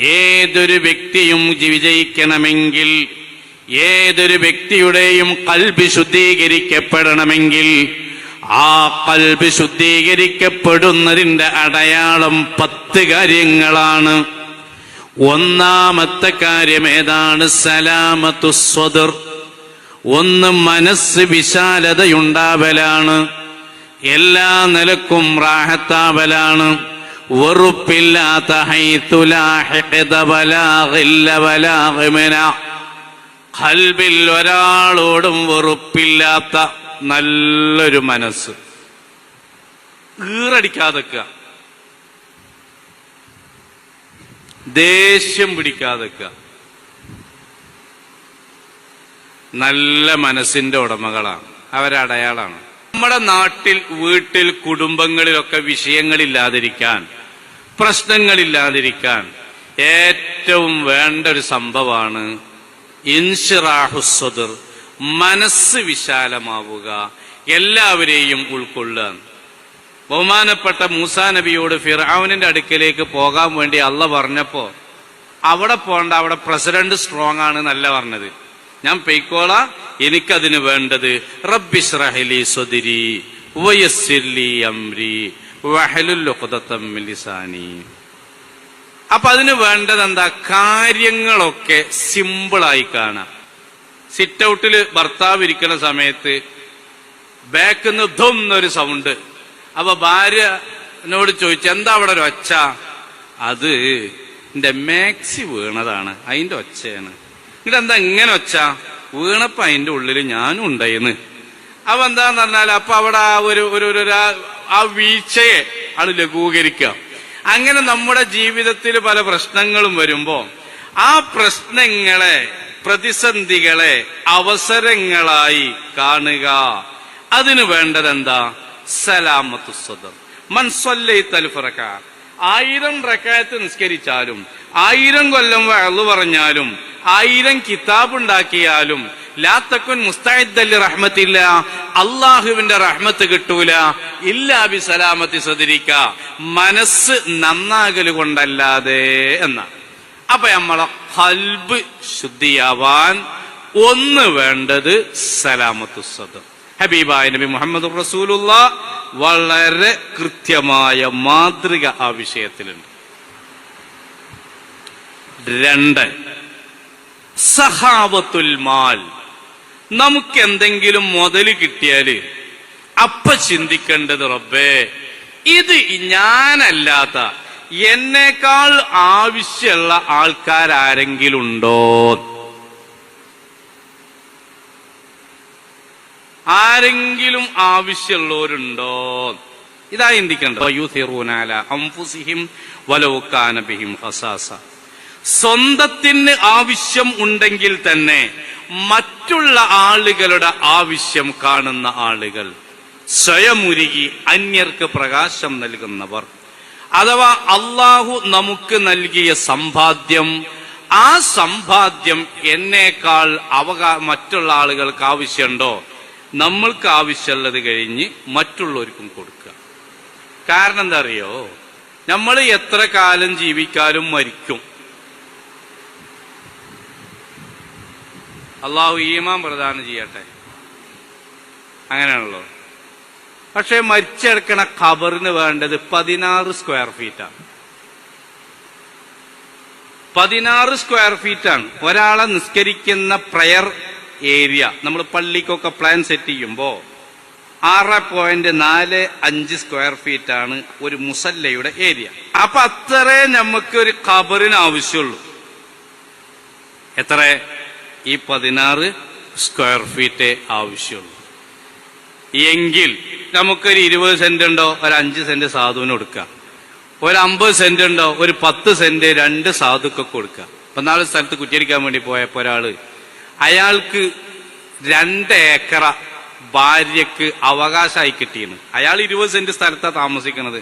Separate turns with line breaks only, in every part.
ഏതൊരു വ്യക്തിയും വിജയിക്കണമെങ്കിൽ ഏതൊരു വ്യക്തിയുടെയും കൽബ് ശുദ്ധീകരിക്കപ്പെടണമെങ്കിൽ ആ കൽബ് ശുദ്ധീകരിക്കപ്പെടുന്നതിന്റെ അടയാളം പത്ത് കാര്യങ്ങളാണ്. ഒന്നാമത്തെ കാര്യം ഏതാണ്? സലാമത്തു സ്വദർ. ഒന്ന് മനസ്സ് വിശാലതയുണ്ടാവലാണ്. എല്ലാ നിലക്കും റാഹത്താവലാണ്. വെറുപ്പില്ലാത്ത. ഖൽബിൽ ഒരാളോടും വെറുപ്പില്ലാത്ത നല്ലൊരു മനസ്സ്. ഈറടിക്കാതെക്കുക ദേഷ്യം പിടിക്കാതെക്കുക നല്ല മനസ്സിന്റെ ഉടമകളാണ്. അവരടയാളാണ്. നമ്മുടെ നാട്ടിൽ വീട്ടിൽ കുടുംബങ്ങളിലൊക്കെ വിഷയങ്ങളില്ലാതിരിക്കാൻ പ്രശ്നങ്ങളില്ലാതിരിക്കാൻ ഏറ്റവും വേണ്ട ഒരു സംഭവമാണ് ഇൻഷിറാഹുസ്വദർ മനസ്സ് വിശാലമാവുക എല്ലാവരെയും ഉൾക്കൊള്ളുക. ബഹുമാനപ്പെട്ട മൂസാ നബിയോട് ഫിറാവിനിന്റെ അടുക്കലേക്ക് പോകാൻ വേണ്ടി അല്ല പറഞ്ഞപ്പോ അവിടെ പോണ്ട അവിടെ പ്രസിഡന്റ് സ്ട്രോങ് ആണ് എന്നല്ല പറഞ്ഞത്. ഞാൻ പെയ്ക്കോള എനിക്കതിന് വേണ്ടത് റബ്ബിഷ്റഹലി സ്വദിരി വയസ്സില്ലി അംരി ലിസാനി. അപ്പൊ അതിന് വേണ്ടത് എന്താ കാര്യങ്ങളൊക്കെ സിമ്പിളായി കാണാം. സിറ്റ് ഔട്ടിൽ ഭർത്താവ് ഇരിക്കുന്ന സമയത്ത് ബാക്കിൽ നിന്ന് ധും എന്നൊരു സൗണ്ട് അപ്പൊ ഭാര്യനോട് ചോദിച്ചു എന്താ അവിടെ ഒരു ഒച്ച? അത് എന്റെ മാക്സി വീണതാണ്. അതിന്റെ ഒച്ചയാണ്. എന്നിട്ട് എന്താ ഇങ്ങനെ ഒച്ച? വീണപ്പോ അതിന്റെ ഉള്ളിൽ ഞാനും ഉണ്ടായിന്ന്. അപ്പൊ എന്താന്ന് പറഞ്ഞാൽ അപ്പൊ അവിടെ ആ ഒരു ഒരു ആ- വീഴ്ചയെ ആണ് ലഘൂകരിക്കുക. അങ്ങനെ നമ്മുടെ ജീവിതത്തിൽ പല പ്രശ്നങ്ങളും വരുമ്പോൾ ആ പ്രശ്നങ്ങളെ പ്രതിസന്ധികളെ അവസരങ്ങളായി കാണുക. അതിനു വേണ്ടത് എന്താ സലാമത്തു സ്വതം മൻസൊല്ലൈ തൽഫറക്ക ആയിരം റക്കായത്ത് നിസ്കരിച്ചാലും ആയിരം കൊല്ലം വഴു പറഞ്ഞാലും ആയിരം കിതാബ് ഉണ്ടാക്കിയാലും ലാത്തക്കുൻ മുസ്തായിദ്ദല്ലി റഹ്മത്തില്ല അള്ളാഹുവിന്റെ റഹ്മത്ത് കിട്ടൂല ഇല്ലാ ബി സലാമത്തി സദരിക്ക മനസ്സ് നന്നാകൽ കൊണ്ടല്ലാതെ എന്ന. അപ്പൊ നമ്മളെ ഹൽബ് ശുദ്ധിയാവാൻ ഒന്ന് വേണ്ടത് സലാമത്തു സദർ ഹബീബായ നബി മുഹമ്മദ് റസൂലുള്ള വളരെ കൃത്യമായ മാതൃക ആ വിഷയത്തിലുണ്ട്. രണ്ട് സഹാവത്തുൽ മാൽ. നമുക്ക് എന്തെങ്കിലും മുതൽ കിട്ടിയാൽ അപ്പ ചിന്തിക്കേണ്ടത് റബ്ബേ ഇത് ഞാനല്ലാത്ത എന്നേക്കാൾ ആവശ്യമുള്ള ആൾക്കാരെങ്കിലും ഉണ്ടോ ആരെങ്കിലും ആവശ്യമുള്ളവരുണ്ടോ? ഇതാ ചിന്തിക്കേണ്ടത്. സ്വന്തത്തിന് ആവശ്യം ഉണ്ടെങ്കിൽ തന്നെ മറ്റുള്ള ആളുകളുടെ ആവശ്യം കാണുന്ന ആളുകൾ. സ്വയമുരുകി അന്യർക്ക് പ്രകാശം നൽകുന്നവർ. അഥവാ അള്ളാഹു നമുക്ക് നൽകിയ സമ്പാദ്യം ആ സമ്പാദ്യം എന്നേക്കാൾ അവകാ മറ്റുള്ള ആളുകൾക്ക് ആവശ്യമുണ്ടോ? നമ്മൾക്ക് ആവശ്യമുള്ളത് കഴിഞ്ഞ് മറ്റുള്ളവർക്കും കൊടുക്കുക. കാരണം എന്താ അറിയോ നമ്മൾ എത്ര കാലം ജീവിക്കാലും മരിക്കും. അള്ളാഹു ഈമാൻ പ്രദാനം ചെയ്യട്ടെ. അങ്ങനെയാണല്ലോ. പക്ഷെ മരിച്ചെടുക്കണ ഖബറിന് വേണ്ടത് പതിനാറ് സ്ക്വയർ ഫീറ്റാണ് പതിനാറ് സ്ക്വയർ ഫീറ്റാണ് ഒരാളെ നിസ്കരിക്കുന്ന പ്രയർ ഏരിയ നമ്മൾ പള്ളിക്കൊക്കെ പ്ലാൻ സെറ്റ് ചെയ്യുമ്പോൾ ആറ് പോയിന്റ് നാല് അഞ്ച് സ്ക്വയർ ഫീറ്റ് ആണ് ഒരു മുസല്ലയുടെ ഏരിയ അപ്പൊ അത്രേ നമുക്ക് ഒരു ഖബറിന് ആവശ്യമുള്ളൂ. എത്ര? ഈ പതിനാറ് സ്ക്വയർ ഫീറ്റേ ആവശ്യമുള്ളൂ. എങ്കിൽ നമുക്കൊരു ഇരുപത് സെന്റ് ഉണ്ടോ? ഒരു അഞ്ച് സെന്റ് സാധുവിന് കൊടുക്കാം. ഒരു അമ്പത് സെന്റ് ഉണ്ടോ? ഒരു പത്ത് സെന്റ് രണ്ട് സാധുക്കൊക്കെ കൊടുക്കാം. അപ്പൊ നാല് സ്ഥലത്ത് കുറ്റിയടിക്കാൻ വേണ്ടി പോയപ്പോ ഒരാൾ അയാൾക്ക് രണ്ട് ഏക്കറ ഭാര്യക്ക് അവകാശമായി കിട്ടിയെന്ന് അയാൾ ഇരുപത് സെന്റ് സ്ഥലത്താണ് താമസിക്കുന്നത്.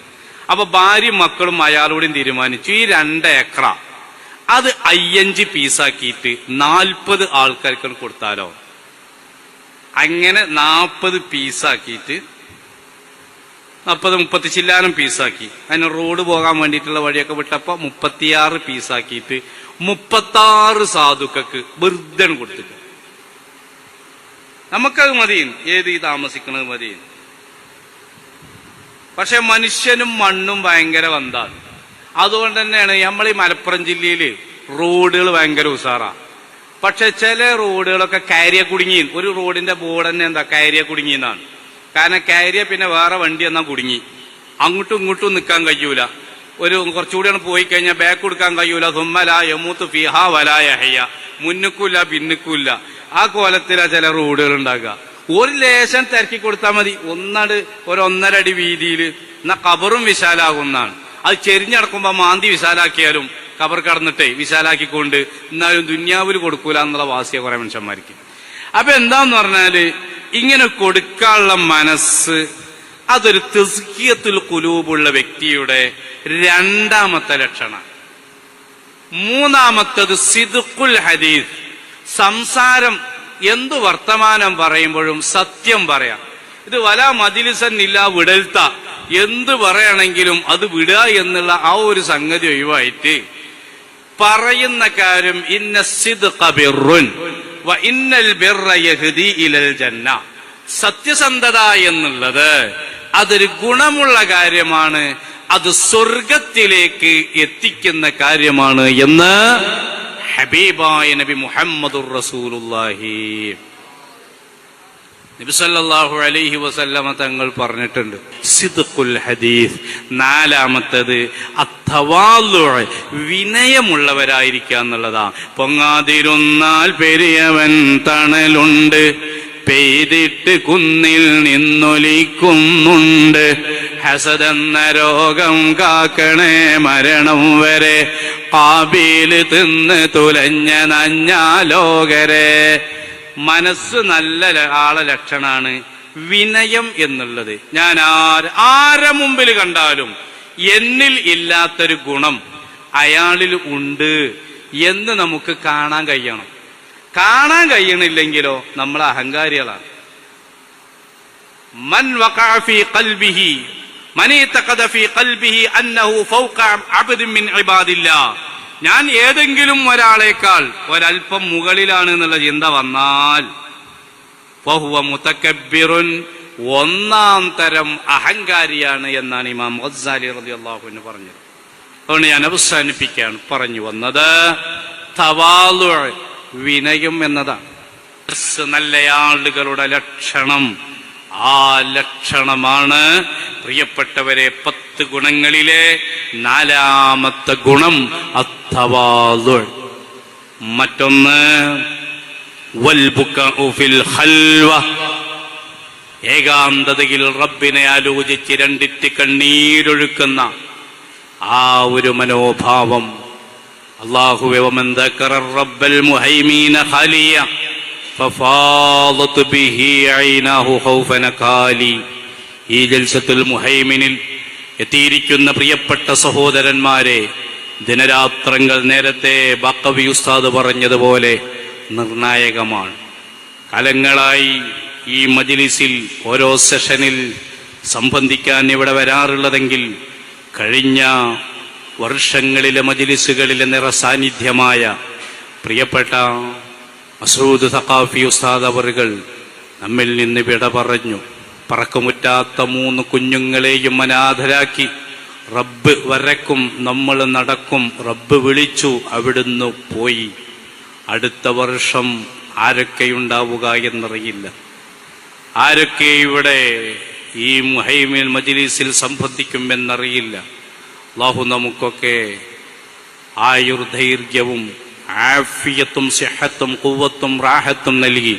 അപ്പൊ ഭാര്യ മക്കളും അയാളോടും തീരുമാനിച്ചു ഈ രണ്ട് ഏക്കറ അത് അയ്യഞ്ച് പീസാക്കിയിട്ട് നാൽപ്പത് ആൾക്കാർക്ക് കൊടുത്താലോ? അങ്ങനെ നാൽപ്പത് പീസാക്കിയിട്ട് നാൽപ്പത് മുപ്പത്തി ചില്ലാനം പീസാക്കി. അതിന് റോഡ് പോകാൻ വേണ്ടിയിട്ടുള്ള വഴിയൊക്കെ വിട്ടപ്പോ മുപ്പത്തിയാറ് പീസാക്കിയിട്ട് മുപ്പത്താറ് സാധുക്കൾക്ക് വെറുതെ കൊടുത്തിട്ട്. നമുക്കത് മതിയും ഏത് ഈ താമസിക്കുന്നത് മതിയും പക്ഷെ മനുഷ്യനും മണ്ണും ഭയങ്കര ബന്ധാണ്. അതുകൊണ്ട് തന്നെയാണ് നമ്മൾ ഈ മലപ്പുറം ജില്ലയിൽ റോഡുകൾ ഭയങ്കര ഉസാറാ. പക്ഷെ ചില റോഡുകളൊക്കെ കയറിയ കുടുങ്ങിയും ഒരു റോഡിന്റെ ബോർഡ് തന്നെ എന്താ? കാരിയ കുടുങ്ങിയെന്നാണ് കാരണം കാരിയ പിന്നെ വേറെ വണ്ടി എന്നാ കുടുങ്ങി. അങ്ങോട്ടും ഇങ്ങോട്ടും നിൽക്കാൻ കഴിയൂല. ഒരു കുറച്ചുകൂടിയാണ് പോയി കഴിഞ്ഞാൽ ബാക്ക് കൊടുക്കാൻ കഴിയൂല. ഹുമ്മല യമൂത്ത് ഫിഹ വലായ ഹയ്യ മുന്നുക്കൂല്ല പിന്നുക്കൂല്ല ആ കോലത്തിലാ ചില റോഡുകൾ ഉണ്ടാകുക. ഒരു ലേശം തിരക്കി കൊടുത്താൽ മതി. ഒന്നട് ഒരു ഒന്നര അടി വീതിയിൽ. എന്നാ കബറും വിശാലാകുന്നതാണ്. അത് ചെരിഞ്ഞടക്കുമ്പോ മാന്തി വിശാലാക്കിയാലും കബർ കടന്നിട്ടേ വിശാലാക്കിക്കൊണ്ട് എന്നാലും ദുന്യാവിൽ കൊടുക്കൂല എന്നുള്ള വാസിയ കുറെ മനുഷ്യന്മാർക്ക്. അപ്പൊ എന്താന്ന് പറഞ്ഞാൽ ഇങ്ങനെ കൊടുക്കാനുള്ള മനസ്സ് അതൊരു തെസ്കിയത്തുൽ കുലൂബുള്ള വ്യക്തിയുടെ രണ്ടാമത്തെ ലക്ഷണം മൂന്നാമത്തത് സിദുക്കുൽ ഹദീസ്. സംസാരം എന്തു വർത്തമാനം പറയുമ്പോഴും സത്യം പറയാം. ഇത് വല മതിലിസൻ ഇല്ല വിടൽത്ത. എന്ത് പറയണെങ്കിലും അത് വിടുക എന്നുള്ള ആ ഒരു സംഗതി ഒഴിവായിട്ട് പറയുന്ന കാര്യം ഇന്ന സിദ് ബിർറുൻ സത്യസന്ധത എന്നുള്ളത് അതൊരു ഗുണമുള്ള കാര്യമാണ്. അത് സ്വർഗത്തിലേക്ക് എത്തിക്കുന്ന കാര്യമാണ് എന്ന് ഹബീബായ നബി മുഹമ്മദുർ റസൂലുള്ളാഹി. നബി സല്ലല്ലാഹു അലൈഹി വസല്ലമ തങ്ങൾ പറഞ്ഞിട്ടുണ്ട് സിദ്ഖുൽ ഹദീസ് നാലാമത്തത് വിനയമുള്ളവരായിരിക്കുക എന്നുള്ളതാ. പൊങ്ങാതിരുന്നാൽ പെരിയവൻ തണലുണ്ട് പെയ്തിട്ട് കുന്നിൽ നിന്നൊലിക്കുന്നുണ്ട്. ഹസതെന്ന രോഗം കാക്കണേ മരണം വരെ കാബീൽ തിന്ന് തുലഞ്ഞ നഞ്ഞാലോകരെ. മനസ്സ് നല്ല ആളെ ലക്ഷണാണ്. വിനയം എന്നുള്ളത്. ഞാൻ ആര് ആരെ മുമ്പിൽ കണ്ടാലും എന്നിൽ ഇല്ലാത്തൊരു ഗുണം അയാളിൽ ഉണ്ട് എന്ന് നമുക്ക് കാണാൻ കഴിയണം. കാണാൻ കഴിയണില്ലെങ്കിലോ നമ്മൾ അഹങ്കാരികളാണ്. മൻ വഖഅ ഫീ ഖൽബിഹി മൻ ഇതഖദ ഫീ ഖൽബിഹി അന്നഹു ഫൗഖ അബ്ദിൻ മിൻ ഇബാദില്ലാ. ഞാൻ ഏതെങ്കിലും ഒരാളേക്കാൾ ഒരൽപ്പം മുകളിലാണ് എന്നുള്ള ചിന്ത വന്നാൽ ഫഹുവ മുതക്കബ്ബിറുൻ ഒന്നാം തരം അഹങ്കാരിയാണ് എന്നാണ് ഇമാം മൊസാലി റബി അള്ളാഹുവിന് പറഞ്ഞത്. അതുകൊണ്ട് ഞാൻ അവസാനിപ്പിക്കുകയാണ്. പറഞ്ഞു വന്നത് തവാലു വിനയം എന്നതാണ്. നല്ല ആളുകളുടെ ലക്ഷണം. ആ ലക്ഷണമാണ് പ്രിയപ്പെട്ടവരെ പത്ത് ഗുണങ്ങളിലെ നാലാമത്തെ ഗുണം അത്തവാലു മറ്റൊന്ന് ഏകാന്തതയിൽ റബ്ബിനെ ആലോചിച്ച് രണ്ടിറ്റ് കണ്ണീരൊഴുക്കുന്ന ആ ഒരു മനോഭാവം. അള്ളാഹുവെ വമൻ ذكر الرب المهيمين خاليا ففاضت به عيناه خوفا كالي ഈ ജൽസത്തുൽ മുഹൈമിനിൽ എത്തിയിരിക്കുന്ന പ്രിയപ്പെട്ട സഹോദരന്മാരെ ദിനരാത്രങ്ങൾ നേരത്തെ ബക്കവി ഉസ്താദ് പറഞ്ഞതുപോലെ നിർണായകമാണ് കാലങ്ങളായി ഈ മജിലിസിൽ ഓരോ സെഷനിൽ സംബന്ധിക്കാൻ ഇവിടെ വരാറുള്ളതെങ്കിൽ കഴിഞ്ഞ വർഷങ്ങളിലെ മജിലിസുകളിലെ നിറസാന്നിധ്യമായ പ്രിയപ്പെട്ട മസൂദ് സഖാഫി ഉസ്താദ് അവറുകൾ നമ്മിൽ നിന്ന് വിട പറഞ്ഞു. പറക്കമുറ്റാത്ത മൂന്ന് കുഞ്ഞുങ്ങളെയും അനാഥരാക്കി. റബ്ബ് വരക്കും നമ്മൾ നടക്കും റബ്ബ് വിളിച്ചു അവിടുന്ന് പോയി. അടുത്ത വർഷം ആരൊക്കെയുണ്ടാവുക എന്നറിയില്ല. ആരൊക്കെ ഇവിടെ ഈ മുഹൈമിൻ മജിലിസിൽ സംബന്ധിക്കുമെന്നറിയില്ല. അള്ളാഹു നമുക്കൊക്കെ ആയുർദൈർഘ്യവും ആഫിയത്തും സിഹത്തും കുവ്വത്തും റാഹത്തും നൽകി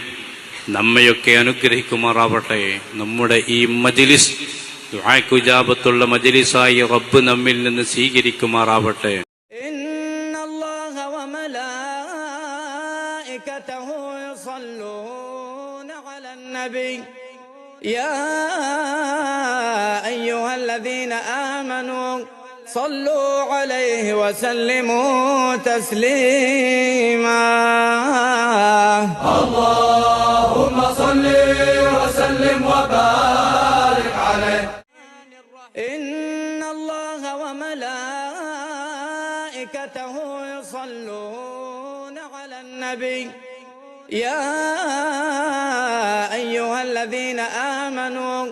നമ്മയൊക്കെ അനുഗ്രഹിക്കുമാറാവട്ടെ നമ്മുടെ ഈ മജിലിസ് ദുആക്കുജാബത്തുള്ള മജിലിസായി റബ്ബ് നമ്മിൽ നിന്ന് സ്വീകരിക്കുമാറാവട്ടെ
إن الله وملائكته يصلون على النبي يا أيها الذين آمنوا صلوا عليه وسلموا تسليما.
اللهم صل وسلم وبارك عليه.
إن الله وملائكته يصلون على النبي. يا أيها الذين آمنوا